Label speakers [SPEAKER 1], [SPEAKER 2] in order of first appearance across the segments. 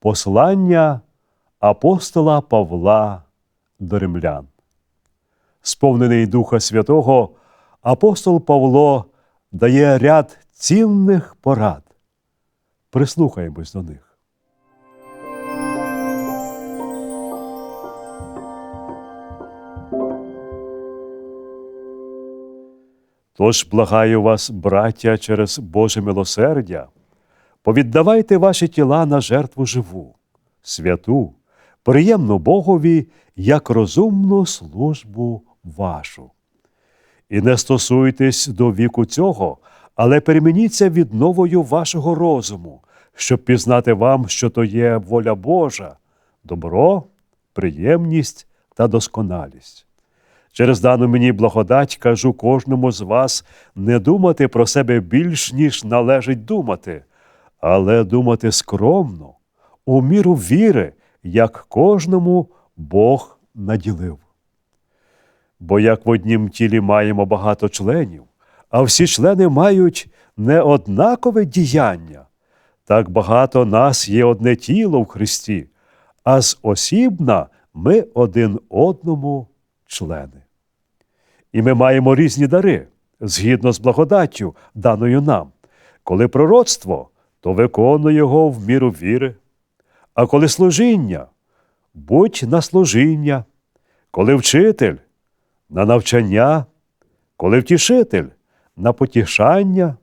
[SPEAKER 1] Послання апостола Павла до римлян. Сповнений Духа Святого, апостол Павло дає ряд цінних порад. Прислухаємось до них. Тож благаю вас, браття, через Боже милосердя, повіддавайте ваші тіла на жертву живу, святу, приємну Богові, як розумну службу вашу. І не стосуйтесь до віку цього, але перемініться відновою вашого розуму, щоб пізнати вам, що то є воля Божа, добро, приємність та досконалість. Через дану мені благодать кажу кожному з вас не думати про себе більш, ніж належить думати, але думати скромно, у міру віри, як кожному Бог наділив. Бо як в однім тілі маємо багато членів, а всі члени мають неоднакове діяння, так багато нас є одне тіло в Христі, а з осібна ми один одному члени. І ми маємо різні дари згідно з благодаттю, даною нам. Коли пророцтво, то виконуй його в міру віри. А коли служіння, будь на служіння, коли вчитель на навчання, коли втішитель на потішання,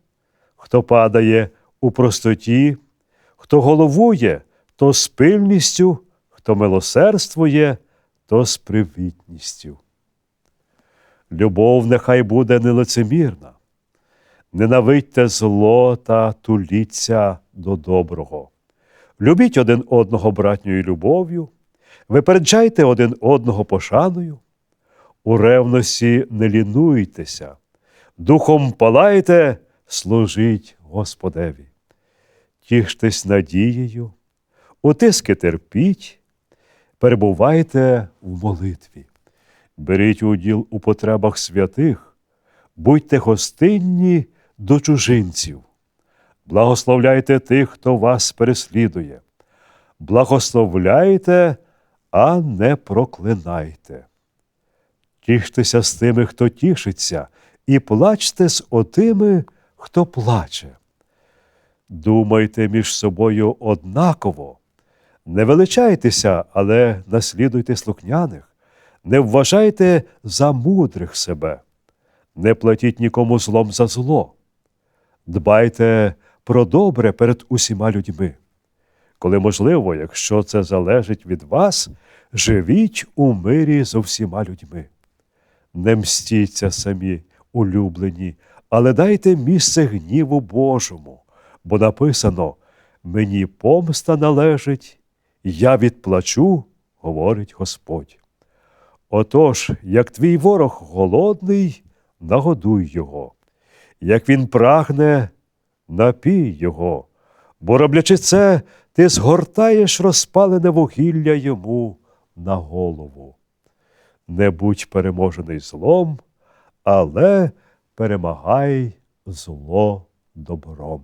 [SPEAKER 1] хто падає у простоті, хто головує, то з пильністю, хто милосердствує, то з привітністю. Любов нехай буде нелицемірна. Ненавидьте зло та туліться до доброго. Любіть один одного братньою любов'ю, випереджайте один одного пошаною, у ревності не лінуйтеся, духом палайте, служіть Господеві. Тіштесь надією, утиски терпіть, перебувайте в молитві. Беріть уділ у потребах святих, будьте гостинні до чужинців, благословляйте тих, хто вас переслідує, благословляйте, а не проклинайте. Тіштеся з тими, хто тішиться, і плачте з отими, хто плаче. Думайте між собою однаково, не величайтеся, але наслідуйте слухняних не вважайте за мудрих себе, не платіть нікому злом за зло. Дбайте про добре перед усіма людьми. Коли можливо, якщо це залежить від вас, живіть у мирі з усіма людьми. Не мстіться самі, улюблені, але дайте місце гніву Божому, бо написано Мені помста належить, я відплачу, говорить Господь. Отож, як твій ворог голодний, нагодуй його, як він прагне, напій його, бо роблячи це, ти згортаєш розпалене вугілля йому на голову. Не будь переможений злом, але перемагай зло добром.